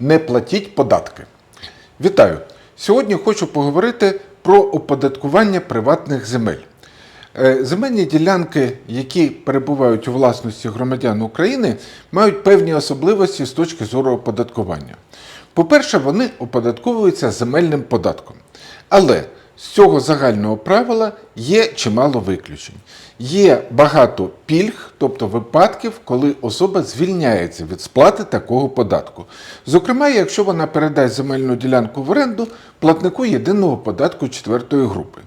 Не платіть податки. Вітаю! Сьогодні хочу поговорити про оподаткування приватних земель. Е, Земельні ділянки, які перебувають у власності громадян України, мають певні особливості з точки зору оподаткування. По-перше, вони оподатковуються земельним податком. Але з цього загального правила є чимало виключень. Є багато пільг, тобто випадків, коли особа звільняється від сплати такого податку. Зокрема, якщо вона передасть земельну ділянку в оренду платнику єдиного податку четвертої групи.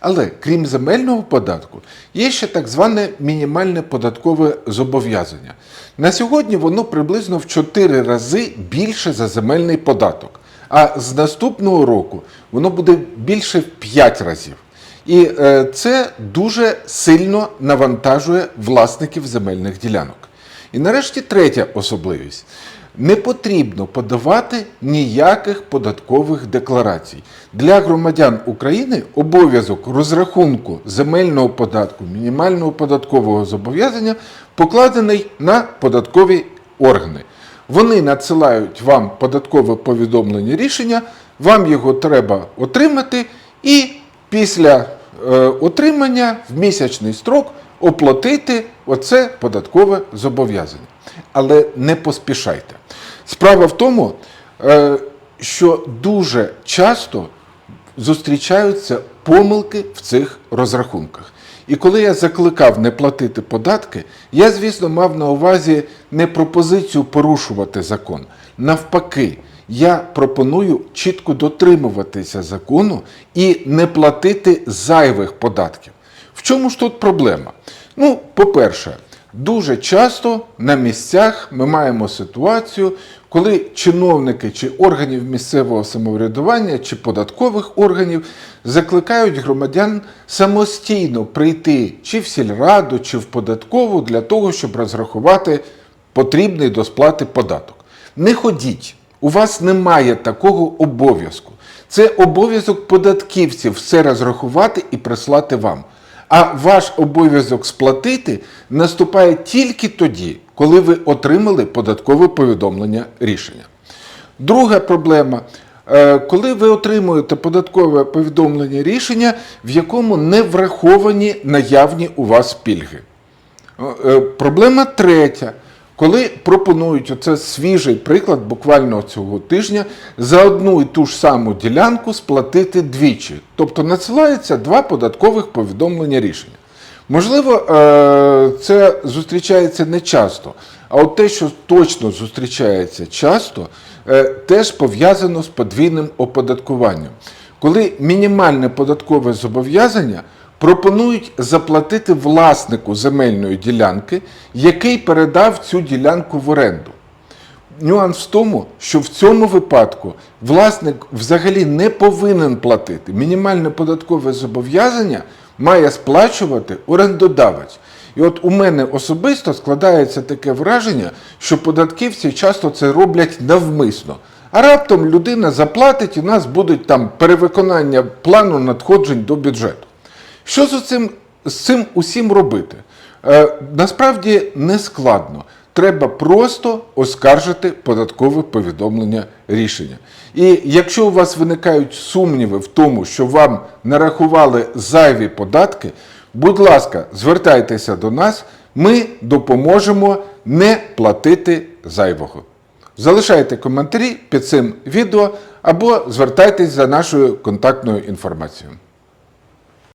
Але крім земельного податку, є ще так зване мінімальне податкове зобов'язання. На сьогодні воно приблизно в 4 рази більше за земельний податок. А з наступного року воно буде більше в 5 разів. І е, це дуже сильно навантажує власників земельних ділянок. І нарешті третя особливість. Не потрібно подавати ніяких податкових декларацій. Для громадян України обов'язок розрахунку земельного податку, мінімального податкового зобов'язання покладений на податкові органи. Вони надсилають вам податкове повідомлення рішення, вам його треба отримати, і після е, отримання в місячний строк оплатити оце податкове зобов'язання. Але не поспішайте. Справа в тому, е, що дуже часто зустрічаються помилки в цих розрахунках. І коли я закликав не платити податки, я, звісно, мав на увазі не пропозицію порушувати закон. Навпаки, я пропоную чітко дотримуватися закону і не платити зайвих податків. В чому ж тут проблема? Ну, по-перше, дуже часто на місцях ми маємо ситуацію, коли чиновники чи органів місцевого самоврядування чи податкових органів закликають громадян самостійно прийти чи в сільраду, чи в податкову для того, щоб розрахувати потрібний до сплати податок. Не ходіть, у вас немає такого обов'язку. Це обов'язок податківців все розрахувати і прислати вам. А ваш обов'язок сплатити наступає тільки тоді, коли ви отримали податкове повідомлення рішення. Друга проблема. Е, Коли ви отримуєте податкове повідомлення рішення, в якому не враховані наявні у вас пільги. Е, Проблема третя. Коли пропонують оце свіжий приклад буквально цього тижня за одну і ту ж саму ділянку сплатити двічі. Тобто надсилається два податкових повідомлення рішення. Можливо, е, це зустрічається не часто, а от те, що точно зустрічається часто, е, теж пов'язано з подвійним оподаткуванням. Коли мінімальне податкове зобов'язання пропонують заплатити власнику земельної ділянки, який передав цю ділянку в оренду. Нюанс в тому, що в цьому випадку власник взагалі не повинен платити. Мінімальне податкове зобов'язання має сплачувати орендодавець. І от у мене особисто складається таке враження, що податківці часто це роблять навмисно. А раптом людина заплатить і у нас будуть там перевиконання плану надходжень до бюджету. Що з цим, з цим усім робити? Е, насправді не складно. Треба просто оскаржити податкове повідомлення рішення. І якщо у вас виникають сумніви в тому, що вам нарахували зайві податки, будь ласка, звертайтеся до нас, ми допоможемо не платити зайвого. Залишайте коментарі під цим відео або звертайтесь за нашою контактною інформацією.